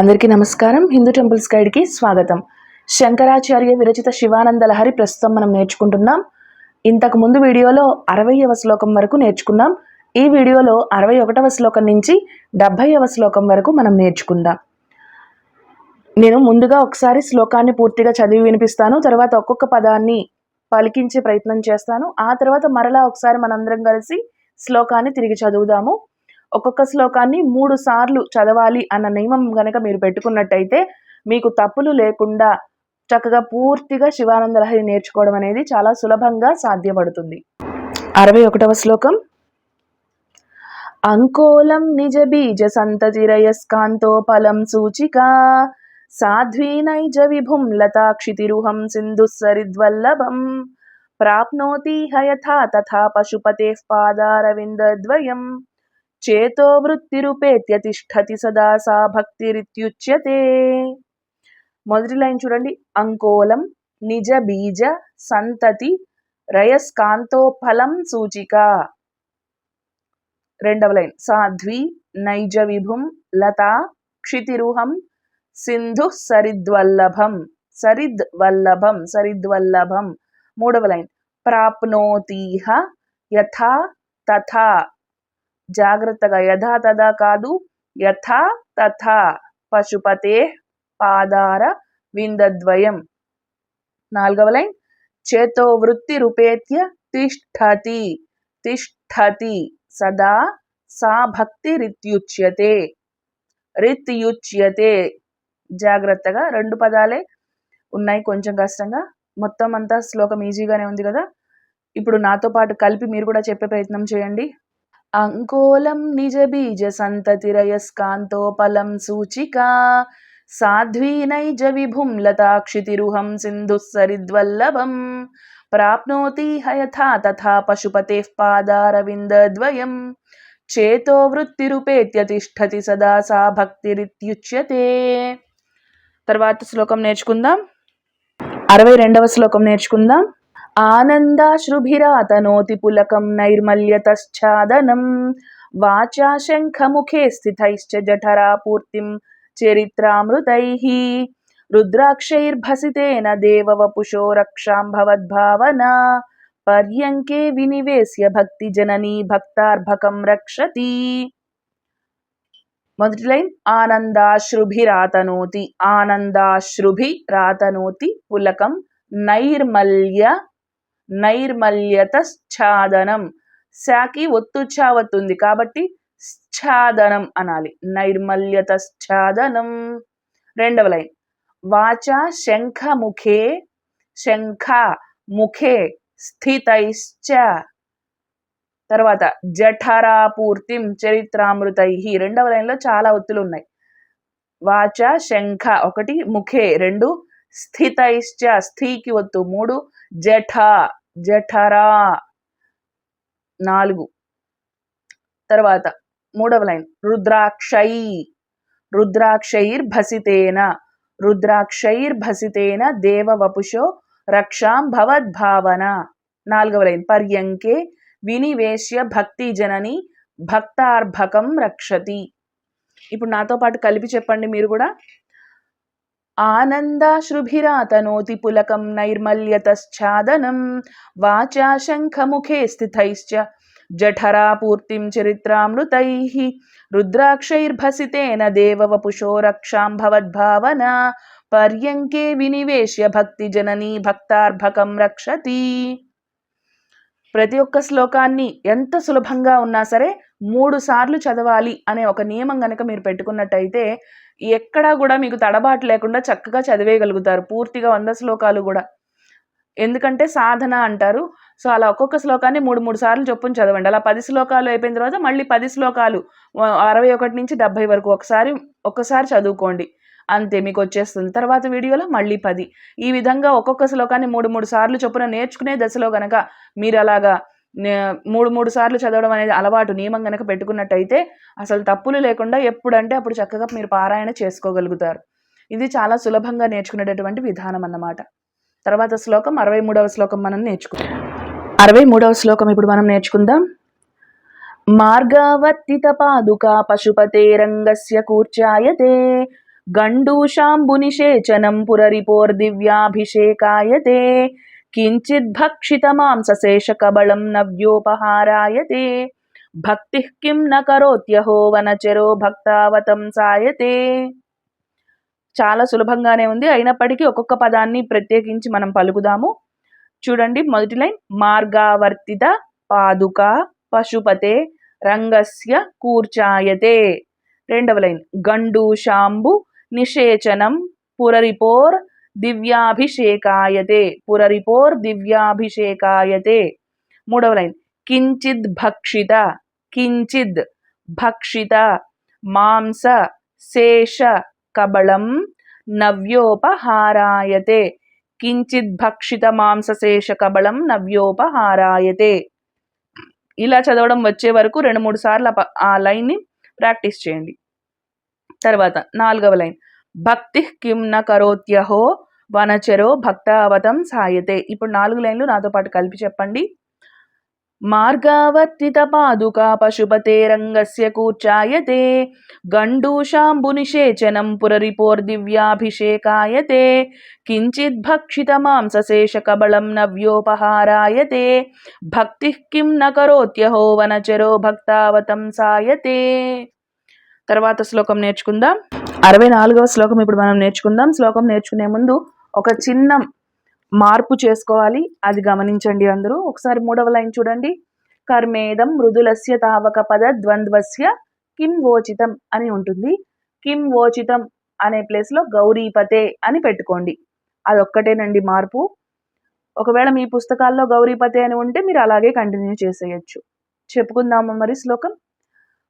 అందరికీ నమస్కారం. హిందూ టెంపుల్స్ గైడ్కి స్వాగతం. శంకరాచార్య విరచిత శివానంద లహరి ప్రస్తుతం మనం నేర్చుకుంటున్నాం. ఇంతకు ముందు వీడియోలో అరవైవ శ్లోకం వరకు నేర్చుకున్నాం. ఈ వీడియోలో అరవై ఒకటవ శ్లోకం నుంచి డెబ్భైవ శ్లోకం వరకు మనం నేర్చుకుందాం. నేను ముందుగా ఒకసారి శ్లోకాన్ని పూర్తిగా చదివి వినిపిస్తాను. తర్వాత ఒక్కొక్క పదాన్ని పలికించే ప్రయత్నం చేస్తాను. ఆ తర్వాత మరలా ఒకసారి మనందరం కలిసి శ్లోకాన్ని తిరిగి చదువుదాము. ఒక్కొక్క శ్లోకాన్ని మూడు సార్లు చదవాలి అన్న నియమం కనుక మీరు పెట్టుకున్నట్టయితే మీకు తప్పులు లేకుండా చక్కగా పూర్తిగా శివానంద లహరి నేర్చుకోవడం అనేది చాలా సులభంగా సాధ్యపడుతుంది. అరవై ఒకటవ శ్లోకం. అంకోలం నిజ బీజ సంతతిరయస్కాంతోపలం సూచికా. సాధ్వీ నైజ విభుం లతాక్షితిరుహం సింధు సరిద్వల్లభం. ప్రాప్నోతి హయథా తథా పశుపతే పాదారవిందద్వయం. చేతో వృత్తిరుపేత్య తిష్టతి సదా సా భక్తిరిత్యుచ్యతే. మొదటి లైన్ చూడండి. అంకోలం నిజ బీజ సంతతి రయస్కాంతోఫలం సూచిక. రెండవ లైన్. సాధ్వి నైజ విభుం లతా క్షితిరుహం సింధు సరిద్వల్లభం సరిద్వల్లభం సరిద్వల్లభం. మూడవ లైన్. ప్రాప్నోతీహ యథా తథా. జాగ్రత్తగా యథా తథా కాదు యథా తథా పశుపతే పాదార విందద్వయం. నాలుగవ లైన్. చేతో వృత్తి రూపేత్య తిష్టతి తిష్టతి సదా సా భక్తి రిత్యుచ్యతే రిత్యుచ్యతే. జాగ్రత్తగా రెండు పదాలే ఉన్నాయి కొంచెం కష్టంగా. మొత్తం అంతా శ్లోకం ఈజీగానే ఉంది కదా. ఇప్పుడు నాతో పాటు కలిపి మీరు కూడా చెప్పే ప్రయత్నం చేయండి. అంకోలం నిజ బీజ సంతతిరయస్కాంతోపలం సూచికా. సాధ్వీనైజ విభుం లతాక్షితిరుహం సింధు సరిద్వల్లభం. ప్రాప్నోతి హయథా తథా పశుపతే పాదారవిందద్వయం చేతో వృత్తిరుపేత్యతిష్టతి సదా సా భక్తిరిత్యుచ్యతే. తర్వాత శ్లోకం నేర్చుకుందాం. అరవై రెండవ శ్లోకం నేర్చుకుందాం. ఆనందాశ్రుభిరాతనోతి పులకం నైర్మల్యతశ్చాదనం వాచా శంఖముఖే స్థితైశ్చ జఠరా పూర్తిం చరిత్రామృతైః రుద్రాక్షైర్భసితేన దేవవపుషో రక్షాం భవద్భావనా పర్యంకే వినివేశ్య భక్తి జననీ భక్తార్భకం రక్షతి మొదటి లైన్ ఆనందాశ్రుభిరాతనోతి ఆనందాశ్రుభి రాతనోతి పులకం నైర్మల్య నైర్మల్యత ఛాదనం శాకి ఒత్తు చావత్తుంది కాబట్టి ఛాదనం అనాలి. నైర్మల్యత ఛాదనం రెండవ లైన్. వాచ శంఖ ముఖే శంఖ ముఖే స్థితైశ్చ. తర్వాత జఠరాపూర్తిం చరిత్రామృతై. రెండవ లైన్లో చాలా ఒత్తులు ఉన్నాయి వాచ శంఖ ఒకటి ముఖే రెండు స్థితైశ్చ స్థికి ఒత్తు మూడు జఠ జఠరా. నాలుగు. తర్వాత మూడవ లైన్. రుద్రాక్షై. రుద్రాక్షైర్ భసితేన రుద్రాక్షైర్ భసితేన దేవవపుషో రక్షాం భవద్భావన. నాలుగవ లైన్. పర్యంకే వినివేశ్య భక్తి జనని భక్తార్భకం రక్షతి. ఇప్పుడు నాతో పాటు కలిపి చెప్పండి మీరు కూడా. ఆనందాశ్రుభిరాతనోతి పులకం నైర్మల్యతశ్చాదనం వాచా శంఖముఖే స్థితైశ్చ జఠరాపూర్తిం చరిత్రామృతై రుద్రాక్షైర్భసితేన దేవవపుషో రక్షాం భవద్భావనా పర్యంకే వినివేశ్య భక్తి జననీ భక్తార్భకం రక్షతి ప్రతి ఒక్క శ్లోకాన్ని ఎంత సులభంగా ఉన్నా సరే మూడు సార్లు చదవాలి అనే ఒక నియమం కనుక మీరు పెట్టుకున్నట్టయితే ఎక్కడా కూడా మీకు తడబాటు లేకుండా చక్కగా చదివేయగలుగుతారు పూర్తిగా వంద శ్లోకాలు కూడా. ఎందుకంటే సాధన అంటారు. సో అలా ఒక్కొక్క శ్లోకాన్ని మూడు మూడు సార్లు చొప్పున చదవండి. అలా పది శ్లోకాలు అయిపోయిన తర్వాత మళ్ళీ పది శ్లోకాలు అరవై ఒకటి నుంచి డెబ్బై వరకు ఒకసారి ఒక్కసారి చదువుకోండి. అంతే మీకు వచ్చేస్తుంది. తర్వాత వీడియోలో మళ్ళీ పది. ఈ విధంగా ఒక్కొక్క శ్లోకాన్ని మూడు మూడు సార్లు చొప్పున నేర్చుకునే దశలో కనుక మీరు అలాగా మూడు మూడు సార్లు చదవడం అనేది అలవాటు నియమం కనుక పెట్టుకున్నట్టయితే అసలు తప్పులు లేకుండా ఎప్పుడంటే అప్పుడు చక్కగా మీరు పారాయణ చేసుకోగలుగుతారు. ఇది చాలా సులభంగా నేర్చుకునేటటువంటి విధానం అన్నమాట. తర్వాత శ్లోకం అరవై మూడవ శ్లోకం మనం నేర్చుకుందాం అరవై మూడవ శ్లోకం ఇప్పుడు మనం నేర్చుకుందాం. మార్గవర్తిత పాదుకా పశుపతే రంగస్య కూర్చాయతే గండూషాంబునిషేచనం పురరిపోర్దివ్యాభిషేకాయతే కించిద్భక్షితమాంసశేషకబళం నవ్యోపహారాయతే భక్తిః కిం న కరోత్యహో వనచరో భక్తావతం సాయతే చాలా సులభంగానే ఉంది. అయినప్పటికీ ఒక్కొక్క పదాన్ని ప్రత్యేకించి మనం పలుకుదాము. చూడండి మొదటి లైన్ మార్గావర్తిత పాదుక పశుపతే రంగస్య కూర్చాయతే. రెండవ లైన్ గండూషాంబు నిషేచనం పురరిపోర్ దివ్యాభిషేకాయతే పురరిపోర్ దివ్యాభిషేకాయతే మూడవ లైన్. కించిద్ భక్షిత కించిద్ భక్షిత మాంస శేష కబళం నవ్యోపహారాయతే కించిద్ భక్షిత మాంసశేష కబళం నవ్యోపహారాయతే ఇలా చదవడం వచ్చే వరకు రెండు మూడు సార్లు ఆ ప- ఆ లైన్ని ప్రాక్టీస్ చేయండి. తర్వాత నాలుగవ లైన్. భక్తి కిం న కరోత్యహో వనచరో భక్తావతం సాయతే. ఇప్పుడు నాలుగు లైన్లు నాతో పాటు కలిపి చెప్పండి. మార్గావర్తిత పాదుకా పశుపతే రంగస్య కూర్చాయతే. గండూషాంబునిషేచనం పురరిపోర్దివ్యాభిషేకాయతే కించిద్భక్షిత మాంసశేష కబళం నవ్యోపహారాయతే భక్తి కిం న కరోత్యహో వనచరో భక్తావతం సాయతే. తర్వాత శ్లోకం నేర్చుకుందాం. అరవై నాలుగవ శ్లోకం ఇప్పుడు మనం నేర్చుకుందాం. శ్లోకం నేర్చుకునే ముందు ఒక చిన్న మార్పు చేసుకోవాలి. అది గమనించండి అందరూ. ఒకసారి మూడవ లైన్ చూడండి. కర్మేదం మృదులస్య తావక పద ద్వంద్వస్య కిం వోచితం అని ఉంటుంది. కిం వోచితం అనే ప్లేస్లో గౌరీపతే అని పెట్టుకోండి. అదొక్కటేనండి మార్పు. ఒకవేళ మీ పుస్తకాల్లో గౌరీపతే అని ఉంటే మీరు అలాగే కంటిన్యూ చేసేయచ్చు. చెప్పుకుందామా మరి శ్లోకం?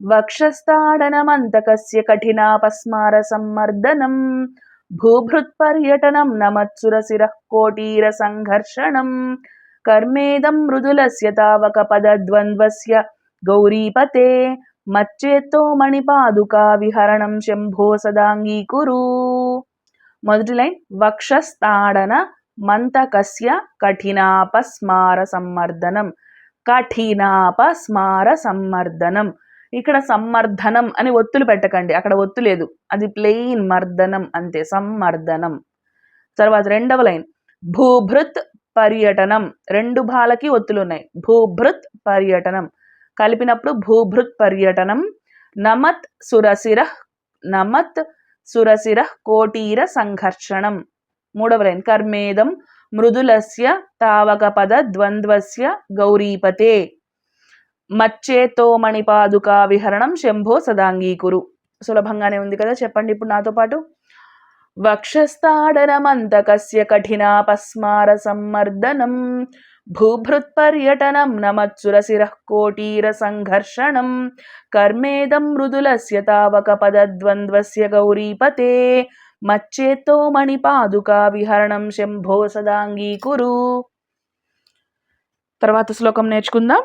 వక్షస్థాడనమంతకస్య కఠినాపస్మార సమ్మర్దనం భూభృత్పర్యటనం నమత్సురశిరః కోటీర సంఘర్షణం కర్మేదం మృదులస్య తావక పదద్వంద్వస్య గౌరీపతే. మచ్చేత్తో మణిపాదుకా విహరణం శంభో సదాంగీకురు. మొదటి లైన్ వక్షస్థాడన మంతకస్య కఠినాపస్మార సమ్మర్దనం కఠినాపస్మార సమ్మర్దనం ఇక్కడ సమ్మర్ధనం అని ఒత్తులు పెట్టకండి. అక్కడ ఒత్తు లేదు. అది ప్లెయిన్ మర్దనం అంతే. సమ్మర్దనం తర్వాత రెండవ లైన్. భూభృత్ పర్యటనం. రెండు భాలకి ఒత్తులు ఉన్నాయి. భూభృత్ పర్యటనం. కలిపినప్పుడు భూభృత్ పర్యటనం. నమత్ సురశిర నమత్ సురశిర కోటీర సంఘర్షణం. మూడవ లైన్. కర్మేదం మృదులస్య తావక పద ద్వంద్వస్య గౌరీపతే. మచ్చేతో మణిపాదుకా విహరణం శంభో సదాంగీకురు. సులభంగానే ఉంది కదా చెప్పండి ఇప్పుడు నాతో పాటు. వక్షస్థాడనమంతకస్య కఠినాపస్మార సమ్మర్దనం భూభృత్పర్యటనం నమత్సురశిరః కోటీర సంఘర్షణం కర్మేదం మృదులస్య తావక పదద్వంద్వస్య గౌరీపతే. మచ్చేత్తో మణిపాదుకా విహరణం శంభో సదాంగీకురు. తర్వాత శ్లోకం నేర్చుకుందాం.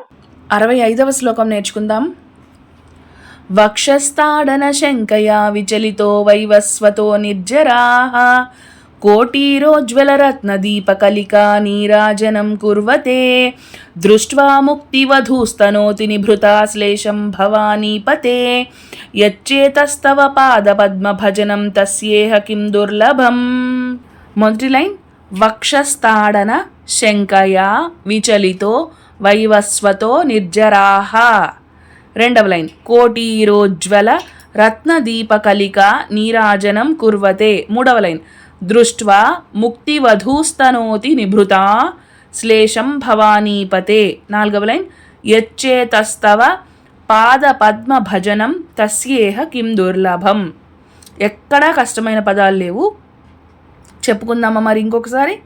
అరవై ఐదవ శ్లోకం నేర్చుకుందాం. వక్షస్థాడన శంకయా విచలితో వైవస్వతో నిర్జరాः. కోటీరోజ్వలరత్నదీపకలికా నీరాజనం కుర్వతే. దృష్ట్వా ముక్తివధూస్తనోతి నిభృతా శ్లేషం భవానీపతే. యచ్చేతస్తవ పాదపద్మభజనం తస్యేహ కిం దుర్లభం. మొదటి లైన్ వక్షస్థాడన శంకయా విచలితో వైవస్వతో నిర్జరాహ. రెండవ లైన్. కోటీరోజ్వల రత్నదీపకలిక నీరాజనం కుర్వతే. మూడవ లైన్. దృష్ట్వా ముక్తివధూస్తనోతి నిభృతా. శ్లేషం భవానీపతే. నాలుగవ లైన్. యచ్చేతస్తవ పాదపద్మ భజనం తస్యేహ కిం దుర్లభం. ఎక్కడా కష్టమైన పదాలు లేవు. చెప్పుకుందామా మరి ఇంకొకసారి?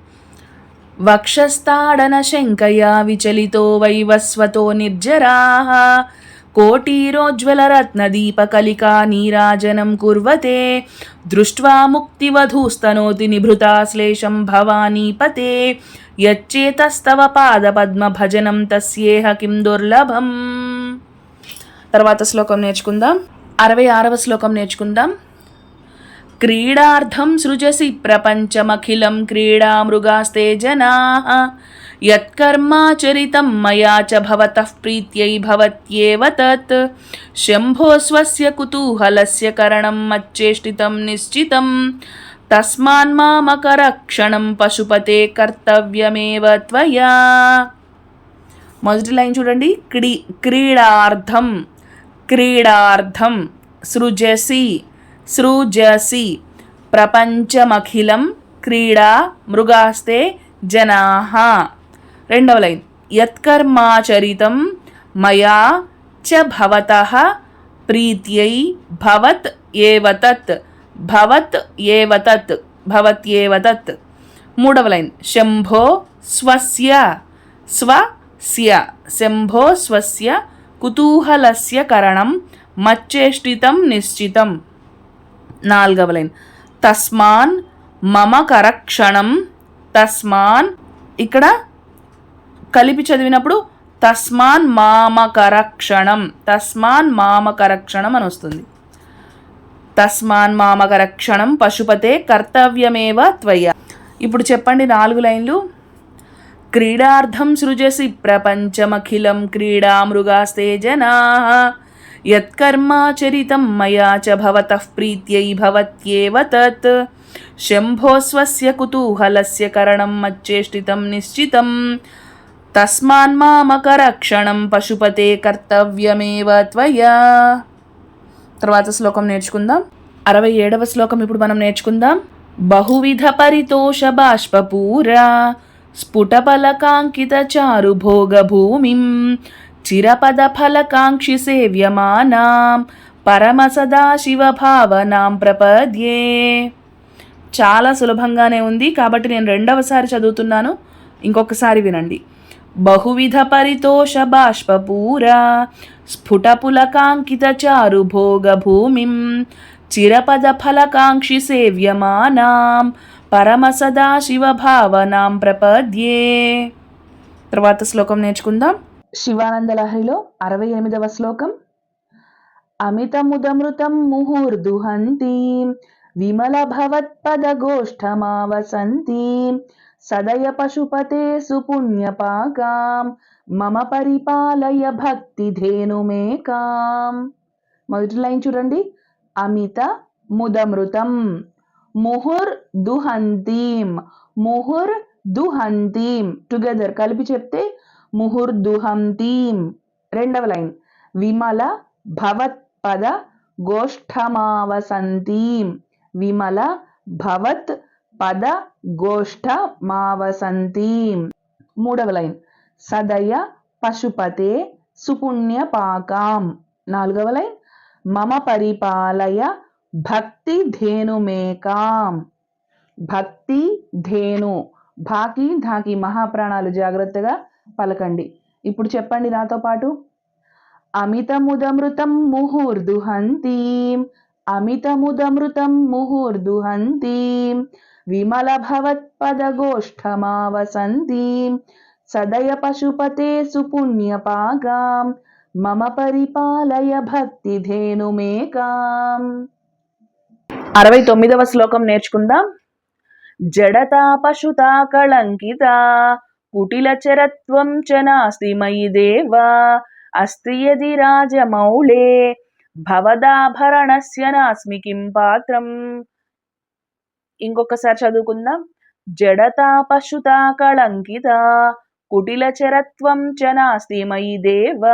వక్షస్థాడన శంకయా విచలితో వైవస్వతో నిర్జరాः. కోటీరోజ్వలరత్నదీపకలికా నీరాజనం కుర్వతే. దృష్ట్వా ముక్తివధూస్తనోతి నిభృతా శ్లేషం భవానీపతే. యచ్చేతస్తవ పాదపద్మభజనం తస్యేహ కిం దుర్లభం. తర్వాత శ్లోకం నేర్చుకుందాం. అరవై ఆరవ శ్లోకం నేర్చుకుందాం. క్రీడార్థం సృజసి ప్రపంచమఖిలం క్రీడామృగాస్తే జనా యత్కర్మాచరితం మయా చ భవతః ప్రీత్యై భవత్యేవ తత్. శంభో స్వస్య కుతూహలస్య కరణం మచ్చేష్టితం నిశ్చితం. తస్మాన్ తస్మాన్మామకరక్షణం పశుపతే కర్తవ్యమేవ త్వయా. మొదటి లైన్ చూడండి. క్రీ క్రీడార్థం క్రీడార్థం సృజసి సృజసి. ప్రపంచమఖిలం క్రీడా మృగాస్తే జనాః. రెండవ లైన్. యత్కర్మాచరితం మయా చ భవత. ప్రీత్యై భవత్ ఏవ తత్. భవత్ ఏవ తత్. భవత్యేవ తత్. మూడవ లైన్. శంభో స్వస్య. స్వస్య. శంభో స్వస్య. కుతూహలస్య కరణం మచ్చేష్టితం నిశ్చితం. నాలుగవ లైన్. తస్మాన్ మమ కరక్షణం తస్మాన్ ఇక్కడ కలిపి చదివినప్పుడు తస్మాన్ మామకరక్షణం తస్మాన్ మామకరక్షణం అని వస్తుంది. తస్మాన్ మామకరక్షణం పశుపతే కర్తవ్యమేవ త్వయ. ఇప్పుడు చెప్పండి నాలుగు లైన్లు. క్రీడార్థం సృజసి ప్రపంచమఖిలం క్రీడా మృగాస్తే జనా యత్కర్మాచరితం మయా చ భవతః ప్రీత్యై భవత్యేవ తత్ శంభో స్వస్య కుతూహలస్య కరణం మచ్చేష్టితం నిశ్చితం తస్మాన్మామకరక్షణం పశుపతే కర్తవ్యమేవ త్వయా తర్వాత శ్లోకం నేర్చుకుందాం. అరవై ఏడవ శ్లోకం ఇప్పుడు మనం నేర్చుకుందాం. బహువిధ పరితోష బాష్పూరా స్ఫుటపలకాంకిత చారు చిరపద ఫలకాంక్షి సేవ్యమానాం పరమ సదాశివ భావనాం ప్రపద్యే చాలా సులభంగానే ఉంది. కాబట్టి నేను రెండవసారి చదువుతున్నాను. ఇంకొకసారి వినండి. బహువిధ పరితోష బాష్పూర స్ఫుటపులకాంకిత చారు భోగభూమిం చిరపద ఫలకాంక్షి సేవ్యమానాం పరమ సదాశివ భావనాం ప్రపద్యే. తర్వాత శ్లోకం నేర్చుకుందాం. శివానంద లహరిలో అరవై ఎనిమిదవ శ్లోకం. అమితముదమృతం ముహుర్దుహంతి విమల భవత్పదగోష్ఠమావసంతి సదయ పశుపతే సుపుణ్యపాకాం మమ పరిపాలయ భక్తి ధేనుమేకాం మొదటి లైన్ చూడండి. అమిత ముదమృతం ముహుర్ దుహంతీం ముహుర్ దుహంతీం టుగెదర్ కలిపి చెప్తే ముహుర్దుహంతీం. రెండవ లైన్. విమల భవత్ పద గోష్ఠమావసంతీం. విమల భవత్ పద గోష్ఠమావసంతీం. మూడవ లైన్. సదయ పశుపతే సుపుణ్యపాకాం. నాలుగవ లైన్. మమ పరిపాలయ భక్తి ధేనుమేకాం. భక్తి ధేను. భాకి ధాకి మహాప్రాణాలు జాగ్రత్తగా పలకండి. ఇప్పుడు చెప్పండి నాతో పాటు. అమితముదమృతం ముహుర్దుహంతీం అమితముదమృతం ముహుర్దుహంతీం విమల భవత్పదగోష్ఠమావసంతీం సదయ పశుపతే సుపుణ్యపాగాం మమ పరిపాలయ భక్తి ధేనుమేకాం. అరవై తొమ్మిదవ శ్లోకం నేర్చుకుందాం. జడతా పశుతా కళంకిత కుటిల చరత్వం చ నాస్తి మయి దేవ అస్తి యది రాజమౌళే భవదాభరణస్య నాస్మి కిం పాత్రం. ఇంకొకసారి చదువుకుందాం. జడతా పశుతా కళంకిత కుటిలచరత్వం చ నాస్తి మయి దేవ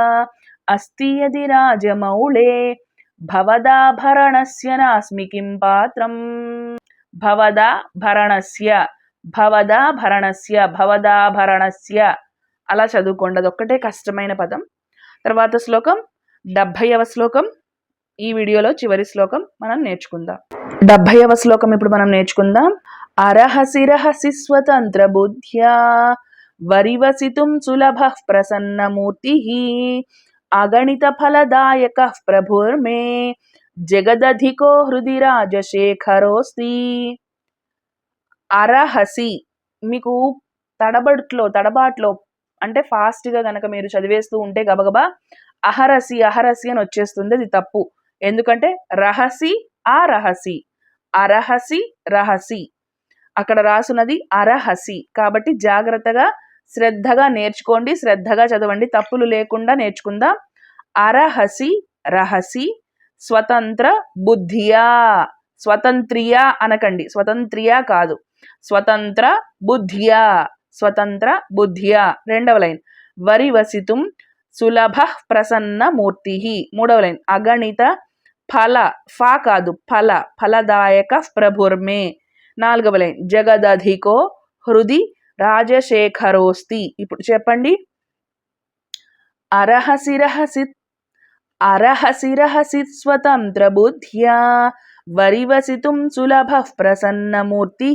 అస్తి యది రాజమౌళే భవదాభరణస్య నాస్మి కిం పాత్రం. భవదా భరణస్య భవదాభరణస్య భవదాభరణస్య అలా చదువుకోండి. అదొక్కటే కష్టమైన పదం. తర్వాత శ్లోకం డెబ్భైవ శ్లోకం ఈ వీడియోలో చివరి శ్లోకం మనం నేర్చుకుందాం. డెబ్భైవ శ్లోకం ఇప్పుడు మనం నేర్చుకుందాం. అరహసిరహసి స్వతంత్ర బుద్ధ్యా వరివసితుం సులభ ప్రసన్నమూర్తి అగణిత ఫలదాయక ప్రభుర్మే జగదధికో హృది రాజశేఖరోస్తి అరహసి. మీకు తడబట్లో తడబాట్లో అంటే ఫాస్ట్గా కనుక మీరు చదివేస్తూ ఉంటే గబగబా అహరసి అహరసి అని వచ్చేస్తుంది అది తప్పు. ఎందుకంటే రహసి ఆ రహసి అరహసి రహసి. అక్కడ రాసున్నది అరహసి. కాబట్టి జాగ్రత్తగా శ్రద్ధగా నేర్చుకోండి శ్రద్ధగా చదవండి. తప్పులు లేకుండా నేర్చుకుందాం? అరహసి రహసి స్వతంత్ర బుద్ధియా. స్వతంత్రియ అనకండి. స్వతంత్రియ కాదు. స్వతంత్ర బుద్ధియా. స్వతంత్ర బుద్ధియా. రెండవ లైన్. వరి వసితుం సులభ ప్రసన్న మూర్తి మూడవ లైన్. అగణిత ఫల. ఫా కాదు. ఫల. ఫలదాయక ప్రభుర్మే. నాలుగవ లైన్. జగదధికో హృది రాజశేఖరోస్తి. ఇప్పుడు చెప్పండి. అర్హసిరహసి అర్హసిరహసి స్వతంత్ర బుద్ధ్యా. వరివసితుం సులభ ప్రసన్నమూర్తి.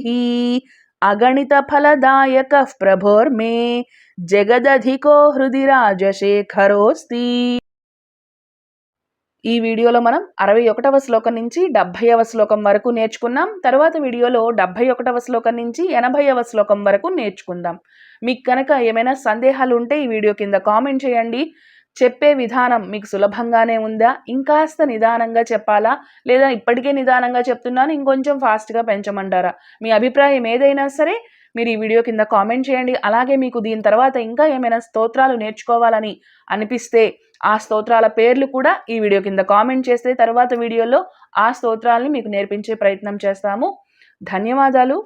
అగణిత ఫలదాయక ప్రభోర్మే జగదధికో హృది రాజశేఖరోస్తి ఈ వీడియోలో మనం అరవై ఒకటవ శ్లోకం నుంచి డెబ్భైవ శ్లోకం వరకు నేర్చుకున్నాం. తర్వాత వీడియోలో డెబ్భై ఒకటవ శ్లోకం నుంచి ఎనభైవ శ్లోకం వరకు నేర్చుకుందాం. మీకు కనుక ఏమైనా సందేహాలు ఉంటే ఈ వీడియో కింద కామెంట్ చేయండి. చెప్పే విధానం మీకు సులభంగానే ఉందా? ఇంకాస్త నిదానంగా చెప్పాలా? లేదా ఇప్పటికే నిదానంగా చెప్తున్నాను ఇంకొంచెం ఫాస్ట్గా పెంచమంటారా? మీ అభిప్రాయం ఏదైనా సరే మీరు ఈ వీడియో కింద కామెంట్ చేయండి. అలాగే మీకు దీని తర్వాత ఇంకా ఏమైనా స్తోత్రాలు నేర్చుకోవాలని అనిపిస్తే ఆ స్తోత్రాల పేర్లు కూడా ఈ వీడియో కింద కామెంట్ చేస్తే తర్వాత వీడియోలో ఆ స్తోత్రాలని మీకు నేర్పించే ప్రయత్నం చేస్తాము. ధన్యవాదాలు.